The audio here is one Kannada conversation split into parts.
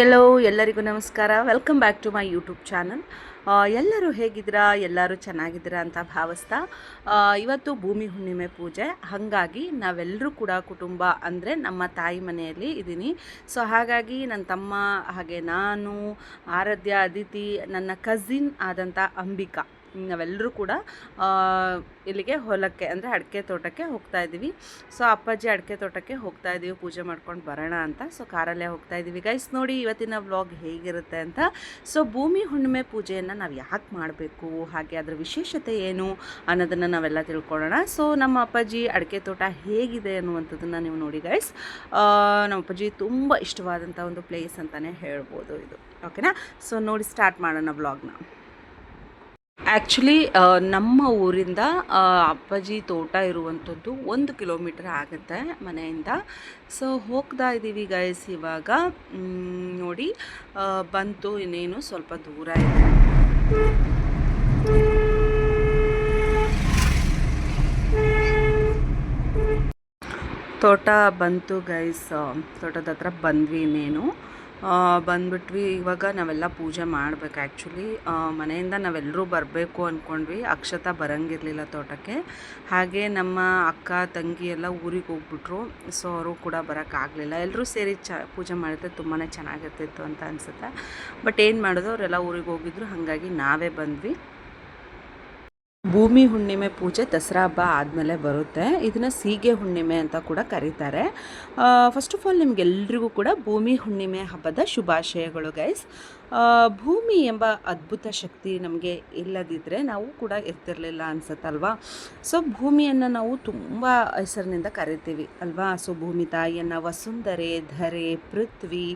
ಎಲ್ಲೋ ಎಲ್ಲರಿಗೂ ನಮಸ್ಕಾರ. Welcome back to my YouTube channel ಎಲ್ಲರೂ ಹೇಗಿದ್ದೀರಾ? ಎಲ್ಲರೂ ಚೆನ್ನಾಗಿದ್ದೀರಾ ಅಂತ ಭಾವಿಸ್ತಾ ಇವತ್ತು ಭೂಮಿ ಹುಣ್ಣಿಮೆ ಪೂಜೆ. ಹಾಗಾಗಿ ನಾವೆಲ್ಲರೂ ಕೂಡ ಕುಟುಂಬ ಅಂದರೆ ನಮ್ಮ ತಾಯಿ ಮನೆಯಲ್ಲಿ ಇದ್ದೀನಿ. ಸೊ ಹಾಗಾಗಿ ನನ್ನ ತಮ್ಮ ಹಾಗೆ ನಾನು, ಆರಾಧ್ಯ, ಅದಿತಿ, ನನ್ನ ಕಸಿನ್ ಆದಂಥ ಅಂಬಿಕಾ. ನಾವೆಲ್ಲರೂ ಕೂಡ ಇಲ್ಲಿಗೆ ಹೊಲಕ್ಕೆ, ಅಂದರೆ ಅಡಿಕೆ ತೋಟಕ್ಕೆ ಹೋಗ್ತಾ ಇದ್ದೀವಿ. ಸೊ, ಅಪ್ಪಾಜಿ ಅಡಿಕೆ ತೋಟಕ್ಕೆ ಹೋಗ್ತಾ ಇದ್ದೀವಿ ಪೂಜೆ ಮಾಡ್ಕೊಂಡು ಬರೋಣ ಅಂತ. ಸೊ, ಕಾರಲ್ಲೇ ಹೋಗ್ತಾ ಇದ್ದೀವಿ ಗೈಸ್ ನೋಡಿ ಇವತ್ತಿನ ವ್ಲಾಗ್ ಹೇಗಿರುತ್ತೆ ಅಂತ. ಸೊ, ಭೂಮಿ ಹುಣ್ಣಿಮೆ ಪೂಜೆಯನ್ನು ನಾವು ಯಾಕೆ ಮಾಡಬೇಕು? ಹಾಗೆ ಅದರ ವಿಶೇಷತೆ ಏನು ಅನ್ನೋದನ್ನು ನಾವೆಲ್ಲ ತಿಳ್ಕೊಳ್ಳೋಣ. ಸೊ, ನಮ್ಮ ಅಪ್ಪಾಜಿ ಅಡಿಕೆ ತೋಟ ಹೇಗಿದೆ ಅನ್ನುವಂಥದ್ದನ್ನು ನೀವು ನೋಡಿ ಗೈಸ್ ನಮ್ಮ ಅಪ್ಪಾಜಿ ತುಂಬ ಇಷ್ಟವಾದಂಥ ಒಂದು ಪ್ಲೇಸ್ ಅಂತಲೇ ಹೇಳ್ಬೋದು ಇದು. ಓಕೆನಾ ಸೊ ನೋಡಿ ಸ್ಟಾರ್ಟ್ ಮಾಡೋಣ ವ್ಲಾಗ್ನ ಆ್ಯಕ್ಚುಲಿ ನಮ್ಮ ಊರಿಂದ ಅಪ್ಪಾಜಿ ತೋಟ ಇರುವಂಥದ್ದು ಒಂದು ಕಿಲೋಮೀಟರ್ ಆಗುತ್ತೆ ಮನೆಯಿಂದ. ಸೊ ಹೋಗ್ತಾ ಇದ್ದೀವಿ ಗೈಸ್ ಇವಾಗ. ನೋಡಿ ಬಂತು ಇನ್ನೇನು ಸ್ವಲ್ಪ ದೂರ ಇದೆ. ತೋಟ ಬಂತು ಗೈಸ್ ತೋಟದ ಹತ್ರ ಬಂದ್ವಿ ಇನ್ನೇನು. ಬಂದ್ಬಿಟ್ವಿ. ಇವಾಗ ನಾವೆಲ್ಲ ಪೂಜೆ ಮಾಡ್ಬೇಕು ಆ್ಯಕ್ಚುಲಿ ಮನೆಯಿಂದ ನಾವೆಲ್ಲರೂ ಬರಬೇಕು ಅಂದ್ಕೊಂಡ್ವಿ ಅಕ್ಷತ ಬರಂಗಿರಲಿಲ್ಲ ತೋಟಕ್ಕೆ. ಹಾಗೆ ನಮ್ಮ ಅಕ್ಕ, ತಂಗಿ ಎಲ್ಲ ಊರಿಗೆ ಹೋಗ್ಬಿಟ್ರು. ಸೊ ಅವರು ಕೂಡ ಬರೋಕ್ಕಾಗಲಿಲ್ಲ ಎಲ್ಲರೂ ಸೇರಿ ಚ, ಪೂಜೆ ಮಾಡಿದ್ರೆ ತುಂಬಾ ಚೆನ್ನಾಗಿರ್ತಿತ್ತು ಅಂತ ಅನಿಸುತ್ತೆ. ಬಟ್ ಏನು ಮಾಡೋದು, ಅವರೆಲ್ಲ ಊರಿಗೆ ಹೋಗಿದ್ರು. ಹಾಗಾಗಿ ನಾವೇ ಬಂದ್ವಿ. ಭೂಮಿ ಹುಣ್ಣಿಮೆ ಪೂಜೆ ದಸರಾ ಹಬ್ಬ ಆದಮೇಲೆ ಬರುತ್ತೆ. ಇದನ್ನು ಸೀಗೆ ಹುಣ್ಣಿಮೆ ಅಂತ ಕೂಡ ಕರೀತಾರೆ. ಫಸ್ಟ್ ಆಫ್ ಆಲ್ ನಿಮಗೆಲ್ರಿಗೂ ಕೂಡ ಭೂಮಿ ಹುಣ್ಣಿಮೆ ಹಬ್ಬದ ಶುಭಾಶಯಗಳು ಗೈಸ್ ಭೂಮಿ ಎಂಬ ಅದ್ಭುತ ಶಕ್ತಿ ನಮಗೆ ಇಲ್ಲದಿದ್ದರೆ ನಾವು ಕೂಡ ಇರ್ತಿರ್ಲಿಲ್ಲ ಅನ್ಸುತ್ತಲ್ವಾ? ಸೊ ಭೂಮಿಯನ್ನು ನಾವು ತುಂಬ ಹೆಸರಿನಿಂದ ಕರಿತೀವಿ ಅಲ್ವಾ? ಸೊ ಭೂಮಿ ತಾಯಿಯನ್ನು ವಸುಂಧರೆ, ಧರೆ, ಪೃಥ್ವಿ,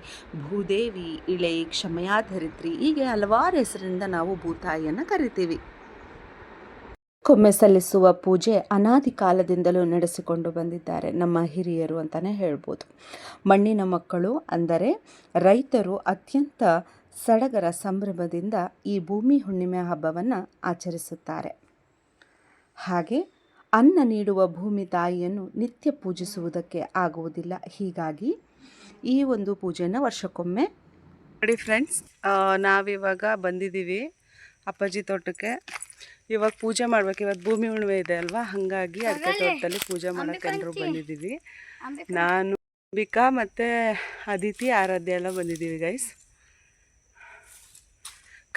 ಭೂದೇವಿ, ಇಳೆ, ಕ್ಷಮಯಾಧರಿತ್ರಿ ಹೀಗೆ ಹಲವಾರು ಹೆಸರಿನಿಂದ ನಾವು ಭೂತಾಯಿಯನ್ನು ಕರಿತೀವಿ. ಕೊಮ್ಮೆ ಸಲ್ಲಿಸುವ ಪೂಜೆ ಅನಾದಿ ಕಾಲದಿಂದಲೂ ನಡೆಸಿಕೊಂಡು ಬಂದಿದ್ದಾರೆ. ನಮ್ಮ ಹಿರಿಯರು ಅಂತಲೇ ಹೇಳ್ಬೋದು. ಮಣ್ಣಿನ ಮಕ್ಕಳು ಅಂದರೆ ರೈತರು ಅತ್ಯಂತ ಸಡಗರ ಸಂಭ್ರಮದಿಂದ ಈ ಭೂಮಿ ಹುಣ್ಣಿಮೆ ಹಬ್ಬವನ್ನು ಆಚರಿಸುತ್ತಾರೆ. ಹಾಗೆ ಅನ್ನ ನೀಡುವ ಭೂಮಿ ತಾಯಿಯನ್ನು ನಿತ್ಯ ಪೂಜಿಸುವುದಕ್ಕೆ ಆಗುವುದಿಲ್ಲ. ಹೀಗಾಗಿ ಈ ಒಂದು ಪೂಜೆಯನ್ನು ವರ್ಷಕ್ಕೊಮ್ಮೆ ನೋಡಿ ಫ್ರೆಂಡ್ಸ್ ನಾವಿವಾಗ ಬಂದಿದ್ದೀವಿ ಅಪ್ಪಾಜಿ ತೋಟಕ್ಕೆ. ಇವಾಗ ಪೂಜೆ ಮಾಡ್ಬೇಕು. ಇವತ್ತು ಭೂಮಿ ಹುಣ್ಣಿಮೆ ಇದೆ ಅಲ್ವಾ? ಹಾಗಾಗಿ ಅಡಿಕೆ ತೋಟದಲ್ಲಿ ಪೂಜೆ ಮಾಡೋಕೆ ಎಲ್ಲರೂ ಬಂದಿದ್ದೀವಿ. ನಾನು ಅಂಬಿಕಾ ಮತ್ತು ಅದಿತಿ ಆರಾಧ್ಯ ಎಲ್ಲ ಬಂದಿದ್ದೀವಿ ಗೈಸ್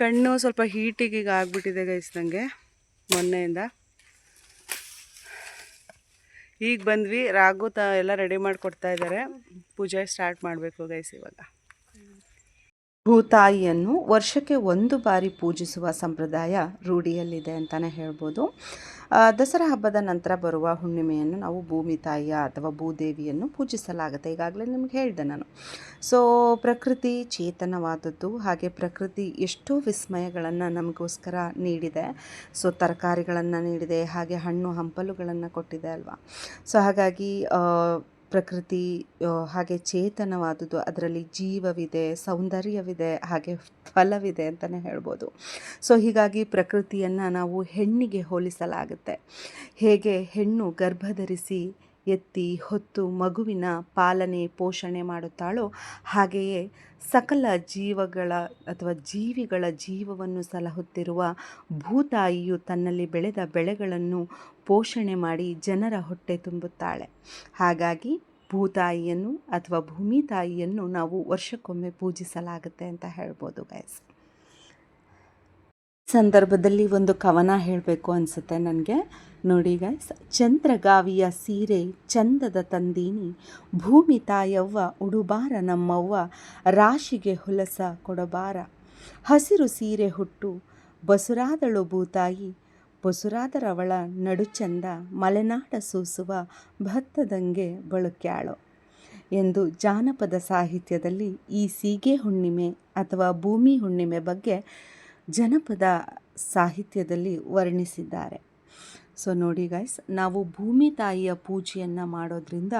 ಕಣ್ಣು ಸ್ವಲ್ಪ ಹೀಟಿಗೆ ಈಗ ಆಗ್ಬಿಟ್ಟಿದೆ ಗೈಸ್ ನನಗೆ ಮೊನ್ನೆಯಿಂದ. ಈಗ ಬಂದ್ವಿ ರಾಗು ತ ಎಲ್ಲ ರೆಡಿ ಮಾಡಿಕೊಡ್ತಾ ಇದ್ದಾರೆ ಪೂಜೆ ಸ್ಟಾರ್ಟ್ ಮಾಡಬೇಕು ಗೈಸ್ ಇವಾಗ. ಭೂತಾಯಿಯನ್ನು ವರ್ಷಕ್ಕೆ ಒಂದು ಬಾರಿ ಪೂಜಿಸುವ ಸಂಪ್ರದಾಯ ರೂಢಿಯಲ್ಲಿದೆ ಅಂತಲೇ ಹೇಳ್ಬೋದು. ದಸರಾ ಹಬ್ಬದ ನಂತರ ಬರುವ ಹುಣ್ಣಿಮೆಯನ್ನು ನಾವು ಭೂಮಿ ತಾಯಿಯ ಅಥವಾ ಭೂದೇವಿಯನ್ನು ಪೂಜಿಸಲಾಗುತ್ತೆ. ಈಗಾಗಲೇ ನಿಮ್ಗೆ ಹೇಳಿದೆ ನಾನು. ಸೊ ಪ್ರಕೃತಿ ಚೇತನವಾದದ್ದು ಹಾಗೆ ಪ್ರಕೃತಿ ಎಷ್ಟೋ ವಿಸ್ಮಯಗಳನ್ನು ನಮಗೋಸ್ಕರ ನೀಡಿದೆ. ಸೊ ತರಕಾರಿಗಳನ್ನು ನೀಡಿದೆ, ಹಾಗೆ ಹಣ್ಣು ಹಂಪಲುಗಳನ್ನು ಕೊಟ್ಟಿದೆ ಅಲ್ವಾ? ಸೊ ಹಾಗಾಗಿ ಪ್ರಕೃತಿ ಹಾಗೆ ಚೇತನವಾದುದು ಅದರಲ್ಲಿ ಜೀವವಿದೆ, ಸೌಂದರ್ಯವಿದೆ, ಹಾಗೆ ಫಲವಿದೆ ಅಂತಲೇ ಹೇಳ್ಬೋದು. ಸೊ ಹೀಗಾಗಿ ಪ್ರಕೃತಿಯನ್ನು ನಾವು ಹೆಣ್ಣಿಗೆ ಹೋಲಿಸಲಾಗುತ್ತೆ. ಹೇಗೆ ಹೆಣ್ಣು ಗರ್ಭಧರಿಸಿ ಎತ್ತಿ ಹೊತ್ತು ಮಗುವಿನ ಪಾಲನೆ, ಪೋಷಣೆ ಮಾಡುತ್ತಾಳೋ, ಹಾಗೆಯೇ ಸಕಲ ಜೀವಗಳ ಅಥವಾ ಜೀವಿಗಳ ಜೀವವನ್ನು ಸಲಹುತ್ತಿರುವ ಭೂತಾಯಿಯು ತನ್ನಲ್ಲಿ ಬೆಳೆದ ಬೆಳೆಗಳನ್ನು ಪೋಷಣೆ ಮಾಡಿ ಜನರ ಹೊಟ್ಟೆ ತುಂಬುತ್ತಾಳೆ. ಹಾಗಾಗಿ ಭೂತಾಯಿಯನ್ನು ಅಥವಾ ಭೂಮಿ ತಾಯಿಯನ್ನು ನಾವು ವರ್ಷಕ್ಕೊಮ್ಮೆ ಪೂಜಿಸಲಾಗುತ್ತೆ ಅಂತ ಹೇಳ್ಬೋದು ಗೈಸ್ ಸಂದರ್ಭದಲ್ಲಿ ಒಂದು ಕವನ ಹೇಳಬೇಕು ಅನಿಸುತ್ತೆ ನನಗೆ. ನೋಡಿ ಗೈಸ್ ಚಂದ್ರಗಾವಿಯ ಸೀರೆ ಚಂದದ ತಂದೀನಿ, ಭೂಮಿ ತಾಯವ್ವ ಉಡುಬಾರ ನಮ್ಮವ್ವ, ರಾಶಿಗೆ ಹೊಲಸ ಕೊಡಬಾರ. ಹಸಿರು ಸೀರೆ ಹುಟ್ಟು, ಬಸುರಾದಳು ಭೂತಾಯಿ, ಬಸುರಾದರವಳ ನಡುಚಂದ, ಮಲೆನಾಡ ಸೂಸುವ ಭತ್ತದಂಗೆ ಬಳುಕ್ಯಾಳು. ಎಂದು ಜಾನಪದ ಸಾಹಿತ್ಯದಲ್ಲಿ ಈ ಸೀಗೆ ಹುಣ್ಣಿಮೆ ಅಥವಾ ಭೂಮಿ ಹುಣ್ಣಿಮೆ ಬಗ್ಗೆ ಜನಪದ ಸಾಹಿತ್ಯದಲ್ಲಿ ವರ್ಣಿಸಿದ್ದಾರೆ. ಸೊ ನೋಡಿ ಗೈಸ್ ನಾವು ಭೂಮಿ ತಾಯಿಯ ಪೂಜೆಯನ್ನು ಮಾಡೋದ್ರಿಂದ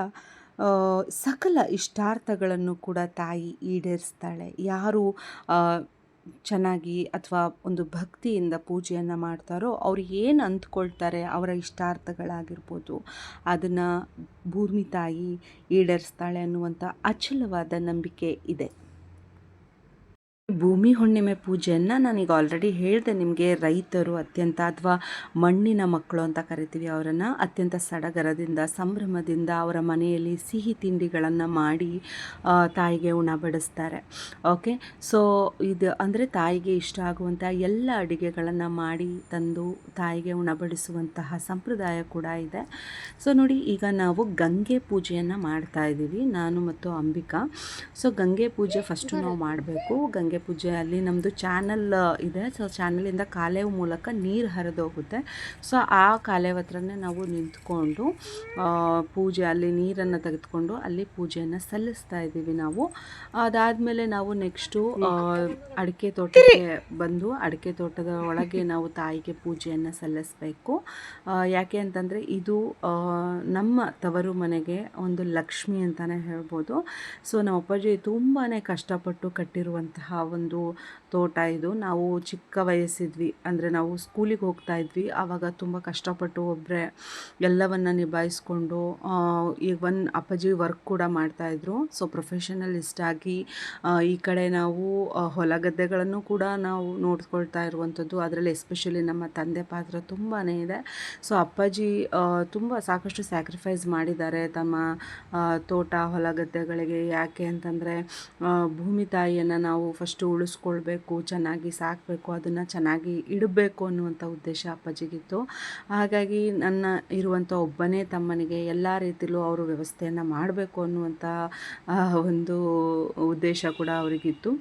ಸಕಲ ಇಷ್ಟಾರ್ಥಗಳನ್ನು ಕೂಡ ತಾಯಿ ಈಡೇರಿಸ್ತಾಳೆ. ಯಾರು ಚೆನ್ನಾಗಿ ಅಥವಾ ಒಂದು ಭಕ್ತಿಯಿಂದ ಪೂಜೆಯನ್ನು ಮಾಡ್ತಾರೋ ಅವ್ರು ಏನು ಅಂದ್ಕೊಳ್ತಾರೆ ಅವರ ಇಷ್ಟಾರ್ಥಗಳಾಗಿರ್ಬೋದು, ಅದನ್ನು ಭೂಮಿ ತಾಯಿ ಈಡೇರಿಸ್ತಾಳೆ ಅನ್ನುವಂಥ ಅಚಲವಾದ ನಂಬಿಕೆ ಇದೆ. ಭೂಮಿ ಹುಣ್ಣಿಮೆ ಪೂಜೆಯನ್ನು ನಾನೀಗ ಆಲ್ರೆಡಿ ಹೇಳಿದೆ. ನಿಮಗೆ ರೈತರು ಅತ್ಯಂತ ಅಥವಾ ಮಣ್ಣಿನ ಮಕ್ಕಳು ಅಂತ ಕರಿತೀವಿ ಅವರನ್ನು. ಅತ್ಯಂತ ಸಡಗರದಿಂದ ಸಂಭ್ರಮದಿಂದ ಅವರ ಮನೆಯಲ್ಲಿ ಸಿಹಿ ತಿಂಡಿಗಳನ್ನು ಮಾಡಿ ತಾಯಿಗೆ ಉಣ ಬಡಿಸ್ತಾರೆ. ಓಕೆ ಸೊ ಇದು ಅಂದರೆ ತಾಯಿಗೆ ಇಷ್ಟ ಆಗುವಂಥ ಎಲ್ಲ ಅಡುಗೆಗಳನ್ನು ಮಾಡಿ ತಂದು ತಾಯಿಗೆ ಉಣಬಡಿಸುವಂತಹ ಸಂಪ್ರದಾಯ ಕೂಡ ಇದೆ. ಸೊ ನೋಡಿ ಈಗ ನಾವು ಗಂಗೆ ಪೂಜೆಯನ್ನು ಮಾಡ್ತಾ ಇದ್ದೀವಿ ನಾನು ಮತ್ತು ಅಂಬಿಕಾ. ಸೊ ಗಂಗೆ ಪೂಜೆ ಫಸ್ಟು ನಾವು ಮಾಡಬೇಕು. ಗಂಗೆ ಪೂಜೆ ಅಲ್ಲಿ ನಮ್ಮದು ಚಾನಲ್ ಇದೆ. ಸೊ ಚಾನಲಿಂದ ಕಾಲೇವು ಮೂಲಕ ನೀರು ಹರಿದೋಗುತ್ತೆ ಸೊ ಆ ಕಾಲೇವ್ ಹತ್ರನೇ ನಾವು ನಿಂತ್ಕೊಂಡು ಪೂಜೆ ಅಲ್ಲಿ ನೀರನ್ನು ತೆಗೆದುಕೊಂಡು ಅಲ್ಲಿ ಪೂಜೆಯನ್ನು ಸಲ್ಲಿಸ್ತಾ ಇದ್ದೀವಿ ನಾವು. ಅದಾದಮೇಲೆ ನಾವು ನೆಕ್ಸ್ಟು ಅಡಿಕೆ ತೋಟಕ್ಕೆ ಬಂದು ಅಡಿಕೆ ತೋಟದ ಒಳಗೆ ನಾವು ತಾಯಿಗೆ ಪೂಜೆಯನ್ನು ಸಲ್ಲಿಸಬೇಕು. ಯಾಕೆ ಅಂತಂದರೆ ಇದು ನಮ್ಮ ತವರು ಮನೆಗೆ ಒಂದು ಲಕ್ಷ್ಮಿ ಅಂತಲೇ ಹೇಳ್ಬೋದು. ಸೊ ನಮ್ಮ ಅಪ್ಪಾಜಿ ತುಂಬಾ ಕಷ್ಟಪಟ್ಟು ಕಟ್ಟಿರುವಂತಹ ಒಂದು ತೋಟ ಇದು. ನಾವು ಚಿಕ್ಕ ವಯಸ್ಸಿದ್ವಿ. ಅಂದರೆ ನಾವು ಸ್ಕೂಲಿಗೆ ಹೋಗ್ತಾ ಇದ್ವಿ. ಆವಾಗ ತುಂಬ ಕಷ್ಟಪಟ್ಟು ಒಬ್ಬರೇ ಎಲ್ಲವನ್ನು ನಿಭಾಯಿಸ್ಕೊಂಡು ಈಗ ಈವನ್ ಅಪ್ಪಾಜಿ ವರ್ಕ್ ಕೂಡ ಮಾಡ್ತಾಯಿದ್ರು ಸೊ ಪ್ರೊಫೆಷನಲಿಸ್ಟ್ ಆಗಿ ಈ ಕಡೆ ನಾವು ಹೊಲ ಗದ್ದೆಗಳನ್ನು ಕೂಡ ನಾವು ನೋಡ್ಕೊಳ್ತಾ ಇರುವಂಥದ್ದು ಅದರಲ್ಲಿ ಎಸ್ಪೆಷಲಿ ನಮ್ಮ ತಂದೆ ಪಾತ್ರ ತುಂಬಾ ಇದೆ. ಸೊ ಅಪ್ಪಾಜಿ ತುಂಬ ಸಾಕಷ್ಟು ಸ್ಯಾಕ್ರಿಫೈಸ್ ಮಾಡಿದ್ದಾರೆ ತಮ್ಮ ತೋಟ, ಹೊಲ ಗದ್ದೆಗಳಿಗೆ. ಯಾಕೆ ಅಂತಂದರೆ ಭೂಮಿ ತಾಯಿಯನ್ನು ನಾವು ಫಸ್ಟು ಉಳಿಸ್ಕೊಳ್ಬೇಕು, ಚೆನ್ನಾಗಿ ಸಾಕಬೇಕು, ಅದನ್ನು ಚೆನ್ನಾಗಿ ಇಡಬೇಕು ಅನ್ನುವಂಥ ಉದ್ದೇಶ ಅಪ್ಪಾಜಿಗಿತ್ತು. ಹಾಗಾಗಿ ನನ್ನ ಇರುವಂಥ ಒಬ್ಬನೇ ತಮ್ಮನಿಗೆ ಎಲ್ಲ ರೀತಿಲೂ ಅವರು ವ್ಯವಸ್ಥೆಯನ್ನು ಮಾಡಬೇಕು ಅನ್ನುವಂಥ ಒಂದು ಉದ್ದೇಶ ಕೂಡ ಅವರಿಗಿತ್ತು.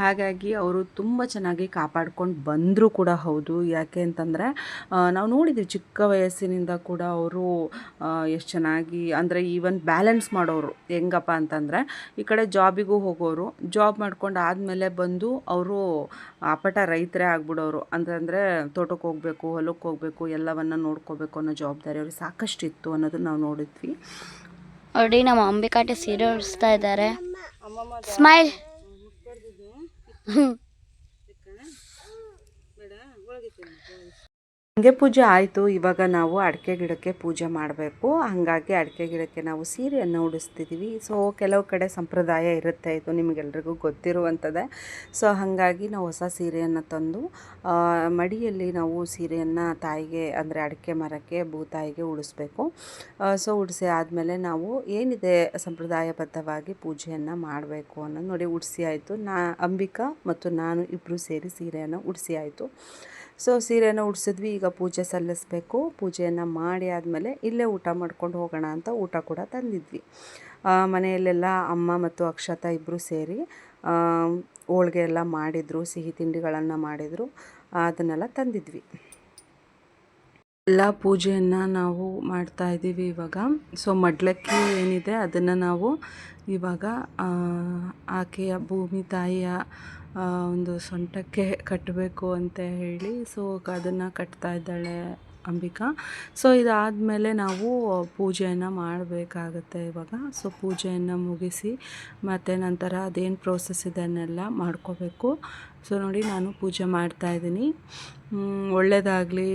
ಹಾಗಾಗಿ ಅವರು ತುಂಬ ಚೆನ್ನಾಗಿ ಕಾಪಾಡ್ಕೊಂಡು ಬಂದರೂ ಕೂಡ ಹೌದು. ಯಾಕೆ ಅಂತಂದರೆ ನಾವು ನೋಡಿದ್ವಿ ಚಿಕ್ಕ ವಯಸ್ಸಿನಿಂದ ಕೂಡ ಅವರು ಎಷ್ಟು ಚೆನ್ನಾಗಿ, ಅಂದರೆ ಈವನ್ ಬ್ಯಾಲೆನ್ಸ್ ಮಾಡೋರು ಹೆಂಗಪ್ಪ ಅಂತಂದರೆ, ಈ ಕಡೆ ಜಾಬಿಗೂ ಹೋಗೋರು ಜಾಬ್ ಮಾಡ್ಕೊಂಡು ಆದಮೇಲೆ ಬಂದು ಅವರು ಅಪಟ ರೈತರೇ ಆಗ್ಬಿಡೋರು. ಅಂತಂದರೆ ತೋಟಕ್ಕೆ ಹೋಗಬೇಕು ಹೊಲಕ್ಕೆ ಹೋಗಬೇಕು ಎಲ್ಲವನ್ನು ನೋಡ್ಕೋಬೇಕು ಅನ್ನೋ ಜವಾಬ್ದಾರಿ ಅವ್ರಿಗೆ ಸಾಕಷ್ಟು ಇತ್ತು ಅನ್ನೋದನ್ನ ನಾವು ನೋಡಿದ್ವಿ. ನೋಡಿ ನಮ್ಮ ಅಂಬಿಕಾಟೆ ಸೀರೆ ಉಡಿಸ್ತಾ ಇದ್ದಾರೆ. ಸ್ಮೈಲ್ ಗಂಗೆ ಪೂಜೆ ಆಯಿತು. ಇವಾಗ ನಾವು ಅಡಿಕೆ ಗಿಡಕ್ಕೆ ಪೂಜೆ ಮಾಡಬೇಕು. ಹಾಗಾಗಿ ಅಡಿಕೆ ಗಿಡಕ್ಕೆ ನಾವು ಸೀರೆಯನ್ನು ಉಡಿಸ್ತಿದ್ದೀವಿ ಸೊ ಕೆಲವು ಕಡೆ ಸಂಪ್ರದಾಯ ಇರುತ್ತೆ ಇದು ನಿಮಗೆಲ್ರಿಗೂ ಗೊತ್ತಿರುವಂಥದ್ದೇ ಸೊ ಹಾಗಾಗಿ ನಾವು ಹೊಸ ಸೀರೆಯನ್ನು ತಂದು ಮಡಿಯಲ್ಲಿ ನಾವು ಸೀರೆಯನ್ನು ತಾಯಿಗೆ, ಅಂದರೆ ಅಡಿಕೆ ಮರಕ್ಕೆ ಭೂತಾಯಿಗೆ ಉಡಿಸ್ಬೇಕು. ಸೊ ಉಡಿಸಿ ಆದಮೇಲೆ ನಾವು ಏನಿದೆ ಸಂಪ್ರದಾಯಬದ್ಧವಾಗಿ ಪೂಜೆಯನ್ನು ಮಾಡಬೇಕು ಅನ್ನೋದು ನೋಡಿ ಉಡಿಸಿ ಆಯಿತು. ನಾ, ಅಂಬಿಕಾ ಮತ್ತು ನಾನು ಇಬ್ಬರು ಸೇರಿ ಸೀರೆಯನ್ನು ಉಡಿಸಿ ಆಯಿತು. ಸೊ ಸೀರೆಯನ್ನು ಉಡಿಸಿದ್ವಿ. ಈಗ ಪೂಜೆ ಸಲ್ಲಿಸಬೇಕು, ಪೂಜೆಯನ್ನು ಮಾಡಿ ಆದಮೇಲೆ ಇಲ್ಲೇ ಊಟ ಮಾಡ್ಕೊಂಡು ಹೋಗೋಣ ಅಂತ ಊಟ ಕೂಡ ತಂದಿದ್ವಿ. ಮನೆಯಲ್ಲೆಲ್ಲ ಅಮ್ಮ ಮತ್ತು ಅಕ್ಷತಾ ಇಬ್ಬರು ಸೇರಿ ಹೋಳ್ಗೆ ಎಲ್ಲ ಮಾಡಿದರು, ಸಿಹಿ ತಿಂಡಿಗಳನ್ನು ಮಾಡಿದರು, ಅದನ್ನೆಲ್ಲ ತಂದಿದ್ವಿ. ಎಲ್ಲ ಪೂಜೆಯನ್ನು ನಾವು ಮಾಡ್ತಾ ಇದ್ದೀವಿ ಇವಾಗ. ಸೊ ಮಡ್ಲಕ್ಕಿ ಏನಿದೆ ಅದನ್ನು ನಾವು ಇವಾಗ ಆಕೆಯ ಭೂಮಿ, ತಾಯಿಯ ಒಂದು ಸೊಂಟಕ್ಕೆ ಕಟ್ಟಬೇಕು ಅಂತ ಹೇಳಿ ಸೊ ಅದನ್ನು ಕಟ್ತಾ ಇದ್ದಾಳೆ ಅಂಬಿಕಾ. ಸೊ ಇದಾದಮೇಲೆ ನಾವು ಪೂಜೆಯನ್ನು ಮಾಡಬೇಕಾಗತ್ತೆ ಇವಾಗ. ಸೊ ಪೂಜೆಯನ್ನು ಮುಗಿಸಿ ಮತ್ತು ನಂತರ ಅದೇನು ಪ್ರೋಸೆಸ್ ಇದನ್ನೆಲ್ಲ ಮಾಡ್ಕೋಬೇಕು. ಸೊ ನೋಡಿ, ನಾನು ಪೂಜೆ ಮಾಡ್ತಾ ಇದ್ದೀನಿ. ಒಳ್ಳೆಯದಾಗಲಿ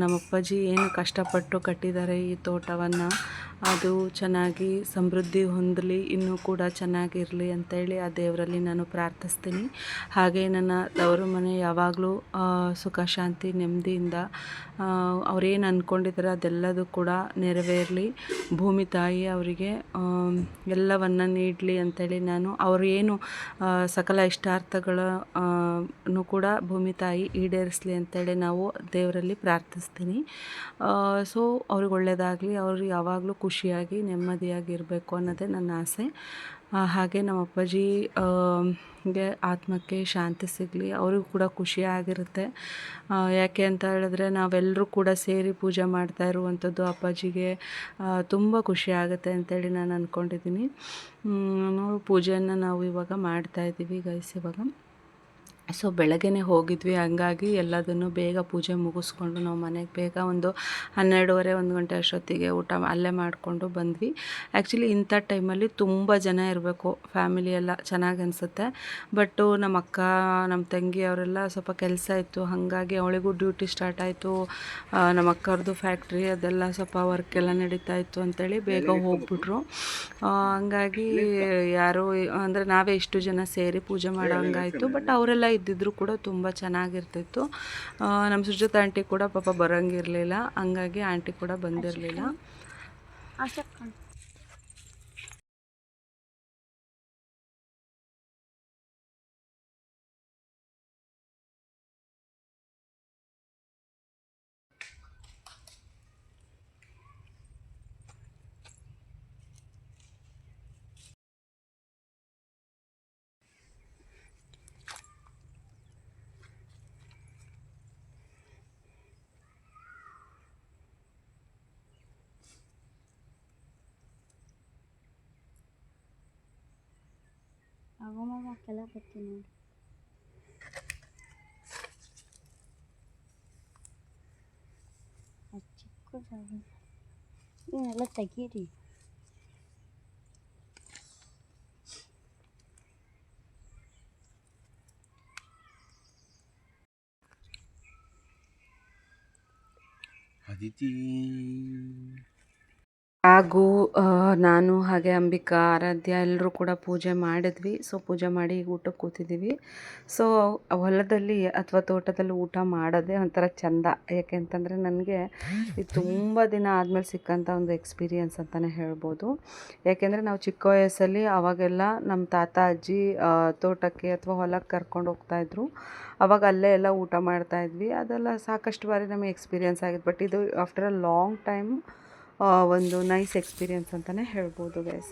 ನಮ್ಮ ಅಪ್ಪಾಜಿ ಏನು ಕಷ್ಟಪಟ್ಟು ಕಟ್ಟಿದ್ದಾರೆ ಈ ತೋಟವನ್ನು. ಅದು ಚೆನ್ನಾಗಿ ಸಮೃದ್ಧಿ ಹೊಂದಲಿ, ಇನ್ನೂ ಕೂಡ ಚೆನ್ನಾಗಿರಲಿ ಅಂತೇಳಿ ಆ ದೇವರಲ್ಲಿ ನಾನು ಪ್ರಾರ್ಥಿಸ್ತೀನಿ. ಹಾಗೆ ನನ್ನ ತವರು ಮನೆ ಯಾವಾಗಲೂ ಸುಖ, ಶಾಂತಿ, ನೆಮ್ಮದಿಯಿಂದ ಅವ್ರೇನು ಅಂದ್ಕೊಂಡಿದ್ದಾರೆ ಅದೆಲ್ಲದೂ ಕೂಡ ನೆರವೇರಲಿ. ಭೂಮಿ ತಾಯಿ ಅವರಿಗೆ ಎಲ್ಲವನ್ನು ನೀಡಲಿ ಅಂತೇಳಿ ನಾನು ಅವರು ಏನು ಸಕಲ ಇಷ್ಟಾರ್ಥಗಳ ನು ಕೂಡ ಭೂಮಿ ತಾಯಿ ಈಡೇರಿಸಲಿ ಅಂತೇಳಿ ನಾವು ದೇವರಲ್ಲಿ ಪ್ರಾರ್ಥಿಸ್ತೀನಿ. ಸೊ ಅವ್ರಿಗೆ ಒಳ್ಳೆಯದಾಗಲಿ ಅವರು ಯಾವಾಗಲೂ ಖುಷಿಯಾಗಿ, ನೆಮ್ಮದಿಯಾಗಿ ಇರಬೇಕು ಅನ್ನೋದೇ ನನ್ನ ಆಸೆ. ಹಾಗೆ ನಮ್ಮ ಅಪ್ಪಾಜಿ ಆತ್ಮಕ್ಕೆ ಶಾಂತಿ ಸಿಗಲಿ, ಅವ್ರಿಗೂ ಕೂಡ ಖುಷಿಯಾಗಿರುತ್ತೆ ಯಾಕೆ ಅಂತ ಹೇಳಿದ್ರೆ ನಾವೆಲ್ಲರೂ ಕೂಡ ಸೇರಿ ಪೂಜೆ ಮಾಡ್ತಾ ಇರುವಂಥದ್ದು ಅಪ್ಪಾಜಿಗೆ ತುಂಬ ಖುಷಿ ಆಗುತ್ತೆ ಅಂತೇಳಿ ನಾನು ಅಂದ್ಕೊಂಡಿದ್ದೀನಿ ಪೂಜೆಯನ್ನು ನಾವು ಇವಾಗ ಮಾಡ್ತಾಯಿದ್ದೀವಿ ಗೈಸ್ ಇವಾಗ. ಸೊ ಬೆಳಗ್ಗೆನೇ ಹೋಗಿದ್ವಿ. ಹಂಗಾಗಿ ಎಲ್ಲದನ್ನು ಬೇಗ ಪೂಜೆ ಮುಗಿಸ್ಕೊಂಡು ನಾವು ಮನೆಗೆ ಬೇಗ ಒಂದು ಹನ್ನೆರಡುವರೆ ಒಂದು ಗಂಟೆ ಅಷ್ಟೊತ್ತಿಗೆ ಊಟ ಅಲ್ಲೇ ಮಾಡಿಕೊಂಡು ಬಂದ್ವಿ. ಆ್ಯಕ್ಚುಲಿ ಇಂಥ ಟೈಮಲ್ಲಿ ತುಂಬ ಜನ ಇರಬೇಕು. ಫ್ಯಾಮಿಲಿ ಎಲ್ಲ ಚೆನ್ನಾಗಿ ಅನಿಸುತ್ತೆ. ಬಟ್ಟು ನಮ್ಮ ಅಕ್ಕ ನಮ್ಮ ತಂಗಿ ಅವರೆಲ್ಲ ಸ್ವಲ್ಪ ಕೆಲಸ ಇತ್ತು. ಹಾಗಾಗಿ ಅವಳಿಗೂ ಡ್ಯೂಟಿ ಸ್ಟಾರ್ಟ್ ಆಯಿತು. ನಮ್ಮ ಅಕ್ಕವ್ರದ್ದು ಫ್ಯಾಕ್ಟ್ರಿ ಅದೆಲ್ಲ ಸ್ವಲ್ಪ ವರ್ಕ್ ಎಲ್ಲ ನಡೀತಾ ಇತ್ತು ಅಂತೇಳಿ ಬೇಗ ಹೋಗ್ಬಿಟ್ರು. ಹಂಗಾಗಿ ಯಾರು ಅಂದರೆ ನಾವೇ ಇಷ್ಟು ಜನ ಸೇರಿ ಪೂಜೆ ಮಾಡೋ ಹಂಗಾಯಿತು ಬಟ್ ಅವರೆಲ್ಲ ಇದ್ದಿದ್ರು ಕೂಡ ತುಂಬ ಚೆನ್ನಾಗಿರ್ತಿತ್ತು. ನಮ್ಮ ಸುಜಾತ ಆಂಟಿ ಕೂಡ ಪಾಪ ಬರೋಂಗಿರಲಿಲ್ಲ. ಹಂಗಾಗಿ ಆಂಟಿ ಕೂಡ ಬಂದಿರಲಿಲ್ಲ. ಆಗೋಮಾಗ ಕೆಲ ಬರ್ತೀನಿ ನೋಡಿ ಅದ್ ಚಿಕ್ಕದಾಗಿ ಇವನ್ನೆಲ್ಲ ತೆಗೀರಿ ಅದಿತಿ ಹಾಗೂ ನಾನು ಹಾಗೆ ಅಂಬಿಕಾ ಆರಾಧ್ಯ ಎಲ್ಲರೂ ಕೂಡ ಪೂಜೆ ಮಾಡಿದ್ವಿ. ಸೊ, ಪೂಜೆ ಮಾಡಿ ಊಟಕ್ಕೆ ಕೂತಿದ್ದೀವಿ. ಸೊ, ಹೊಲದಲ್ಲಿ ಅಥವಾ ತೋಟದಲ್ಲಿ ಊಟ ಮಾಡೋದೇ ಒಂಥರ ಚಂದ. ಯಾಕೆ ಅಂತಂದರೆ ನನಗೆ ಇದು ತುಂಬ ದಿನ ಆದಮೇಲೆ ಸಿಕ್ಕಂಥ ಒಂದು ಎಕ್ಸ್ಪೀರಿಯನ್ಸ್ ಅಂತಲೇ ಹೇಳ್ಬೋದು. ಯಾಕೆಂದರೆ ನಾವು ಚಿಕ್ಕ ವಯಸ್ಸಲ್ಲಿ ಅವಾಗೆಲ್ಲ ನಮ್ಮ ತಾತ, ಅಜ್ಜಿ ತೋಟಕ್ಕೆ ಅಥವಾ ಹೊಲಕ್ಕೆ ಕರ್ಕೊಂಡು ಹೋಗ್ತಾಯಿದ್ರು ಅವಾಗ ಅಲ್ಲೇ ಎಲ್ಲ ಊಟ ಮಾಡ್ತಾಯಿದ್ವಿ ಅದೆಲ್ಲ ಸಾಕಷ್ಟು ಬಾರಿ ನಮಗೆ ಎಕ್ಸ್ಪೀರಿಯನ್ಸ್ ಆಗಿದೆ ಬಟ್ ಇದು ಆಫ್ಟರ್ ಅ ಲಾಂಗ್ ಟೈಮ್ ಒಂದು ನೈಸ್ ಎಕ್ಸ್ಪೀರಿಯನ್ಸ್ ಅಂತಲೇ ಹೇಳ್ಬೋದು ಗೈಸ್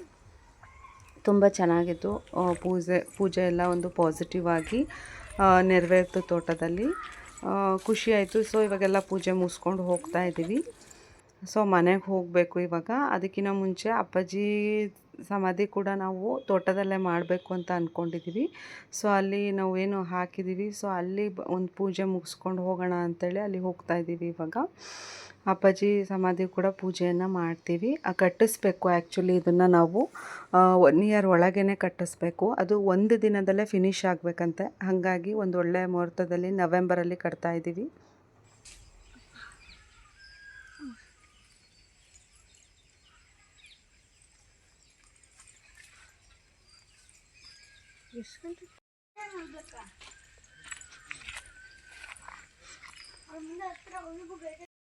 ತುಂಬ ಚೆನ್ನಾಗಿತ್ತು ಪೂಜೆ ಪೂಜೆ ಎಲ್ಲ ಒಂದು ಪಾಸಿಟಿವ್ ಆಗಿ ನೆರವೇರ್ತು ತೋಟದಲ್ಲಿ. ಖುಷಿಯಾಯಿತು ಸೊ ಇವಾಗೆಲ್ಲ ಪೂಜೆ ಮುಗಿಸ್ಕೊಂಡು ಹೋಗ್ತಾ ಇದ್ದೀವಿ ಸೊ ಮನೆಗೆ ಹೋಗಬೇಕು ಇವಾಗ. ಅದಕ್ಕಿಂತ ಮುಂಚೆ ಅಪ್ಪಾಜಿ ಸಮಾಧಿ ಕೂಡ ನಾವು ತೋಟದಲ್ಲೇ ಮಾಡಬೇಕು ಅಂತ ಅಂದ್ಕೊಂಡಿದ್ದೀವಿ ಸೊ ಅಲ್ಲಿ ನಾವು ಏನು ಹಾಕಿದ್ದೀವಿ ಸೊ ಅಲ್ಲಿ ಒಂದು ಪೂಜೆ ಮುಗಿಸ್ಕೊಂಡು ಹೋಗೋಣ ಅಂತೇಳಿ ಅಲ್ಲಿ ಹೋಗ್ತಾ ಇದ್ದೀವಿ ಇವಾಗ. ಅಪ್ಪಾಜಿ ಸಮಾಧಿ ಕೂಡ ಪೂಜೆಯನ್ನು ಮಾಡ್ತೀವಿ. ಕಟ್ಟಿಸ್ಬೇಕು ಆ್ಯಕ್ಚುಲಿ ಇದನ್ನು ನಾವು. ಒನ್ ಇಯರ್ ಒಳಗೇ ಕಟ್ಟಿಸ್ಬೇಕು. ಅದು ಒಂದು ದಿನದಲ್ಲೇ ಫಿನಿಶ್ ಆಗಬೇಕಂತೆ. ಹಾಗಾಗಿ ಒಂದು ಒಳ್ಳೆಯ ಮುಹೂರ್ತದಲ್ಲಿ ನವೆಂಬರಲ್ಲಿ ಕಟ್ತಾ ಇದ್ದೀವಿ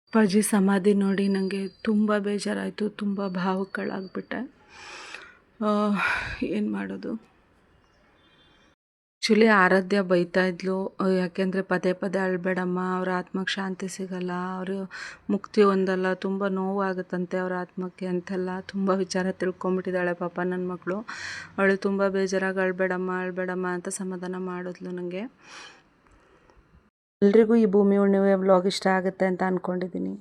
ಅಪ್ಪಾಜಿ ಸಮಾಧಿ ನೋಡಿ ನನಗೆ ತುಂಬ ಬೇಜಾರಾಯಿತು ತುಂಬ ಭಾವುಕಳಾಗ್ಬಿಟ್ಟೆ. ಏನು ಮಾಡೋದು? ಆ್ಯಕ್ಚುಲಿ ಆರಾಧ್ಯ ಬೈತಾ ಇದ್ಲು. ಯಾಕೆಂದರೆ ಪದೇ ಪದೇ ಅಳಬೇಡಮ್ಮ, ಅವ್ರ ಆತ್ಮಕ್ಕೆ ಶಾಂತಿ ಸಿಗಲ್ಲ, ಅವರು ಮುಕ್ತಿ ಹೊಂದಲ್ಲ, ತುಂಬ ನೋವಾಗುತ್ತಂತೆ ಅವ್ರ ಆತ್ಮಕ್ಕೆ ಅಂತೆಲ್ಲ ತುಂಬ ವಿಚಾರ ತಿಳ್ಕೊಂಬಿಟ್ಟಿದ್ದಾಳೆ ಪಾಪ ನನ್ನ ಮಗಳು. ಅವಳು ತುಂಬ ಬೇಜಾರಾಗಿ, ಅಳಬೇಡಮ್ಮ ಅಳಬೇಡಮ್ಮ ಅಂತ ಸಮಾಧಾನ ಮಾಡಿದ್ಲು ನನಗೆ ಎಲ್ರಿಗೂ ಈ ಭೂಮಿ ಹುಣ್ಣಿಮೆ ವ್ಲಾಗ್ ಇಷ್ಟ ಆಗುತ್ತೆ ಅಂತ ಅಂದ್ಕೊಂಡಿದ್ದೀನಿ